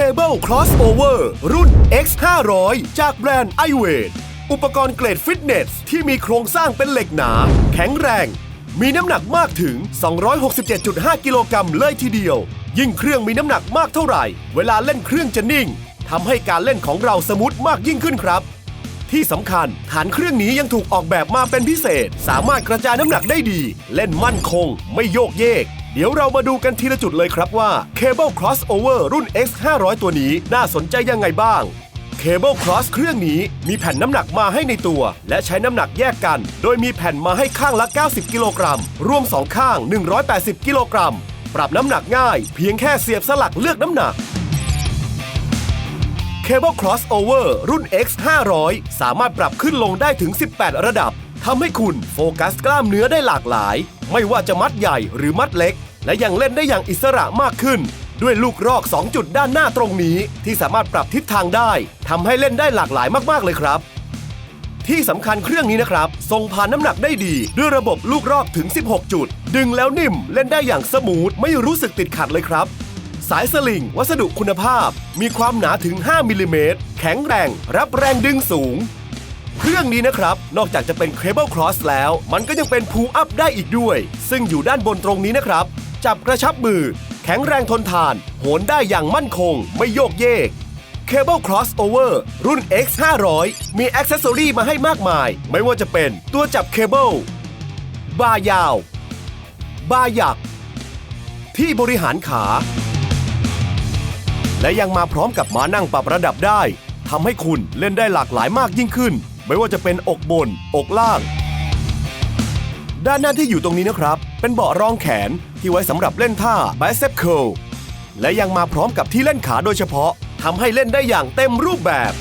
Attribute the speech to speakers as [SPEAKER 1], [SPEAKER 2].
[SPEAKER 1] Cable Crossover รุ่น X 500จากแบรนด์ i w a y อุปกรณ์เกรดฟิตเนส ที่มีโครงสร้างเป็นเหล็กหนา แข็งแรง มีน้ำหนักมากถึง 267.5 กิโลกรัมเลยทีเดียว ยิ่งเครื่องมีน้ำหนักมากเท่าไหร่ เวลาเล่นเครื่องจะนิ่งทำให้การเล่นของเราสมูทมากยิ่งขึ้นครับที่สำคัญฐานเครื่องนี้ยังถูกออกแบบมาเป็นพิเศษ สามารถกระจายน้ำหนักได้ดี เล่นมั่นคง ไม่โยกเยก เดี๋ยวเรามาดูกันทีละจุดเลยครับว่า Cable Crossover รุ่น X 500ตัวนี้น่าสนใจยังไงบ้าง Cable Cross เครื่องนี้มีแผ่นน้ำหนักมาให้ในตัว และใช้น้ำหนักแยกกัน โดยมีแผ่นมาให้ข้างละ 90 กิโลกรัม รวม 2 ข้าง 180 กิโลกรัม ปรับน้ำหนักง่าย เพียงแค่เสียบสลักเลือกน้ำหนัก Cable Crossover รุ่น X 500สามารถปรับขึ้นลงได้ถึง 18 ระดับ ทำให้คุณโฟกัสกล้ามเนื้อได้หลากหลาย ไม่ว่าจะมัดใหญ่หรือมัดเล็ก และยังเล่นได้อย่างอิสระมากขึ้น ด้วยลูกรอก 2 จุดด้านหน้าตรงนี้ ที่สามารถปรับทิศทางได้ทำให้เล่นได้หลากหลายมากๆเลยครับ ที่สำคัญเครื่องนี้นะครับทรงผ่านน้ำหนักได้ดี ด้วยระบบลูกรอกถึง 16 จุด ดึงแล้วนิ่มเล่นได้อย่างสมูทไม่รู้สึกติดขัดเลยครับสายสลิง วัสดุคุณภาพ มีความหนาถึง 5 มิลลิเมตร แข็งแรง รับแรงดึงสูง เครื่องนี้นะครับ นอกจากจะเป็นเคเบิลครอสแล้ว มันก็ยังเป็นพูอัพได้อีกด้วย ซึ่งอยู่ด้านบนตรงนี้นะครับ จับกระชับมือ แข็งแรงทนทาน โหนได้อย่างมั่นคง ไม่โยกเยก Cable Crossover รุ่น X 500มีอ็อกเซสซอรี่มาให้มากมาย ไม่ว่าจะเป็นตัวจับเคเบิลบาร์ยาว บาร์หยัก ที่บริหารขา และยังมาพร้อมกับม้านั่งปรับระดับได้ทำให้คุณเล่นได้หลากหลายมากยิ่งขึ้น ไม่ว่าจะเป็นอกบน อกล่าง ด้านหน้าที่อยู่ตรงนี้นะครับ เป็นเบาะรองแขนที่ไว้สำหรับเล่นท่า bicep curl และยังมาพร้อมกับที่เล่นขาโดยเฉพาะทำให้เล่นได้อย่างเต็มรูปแบบ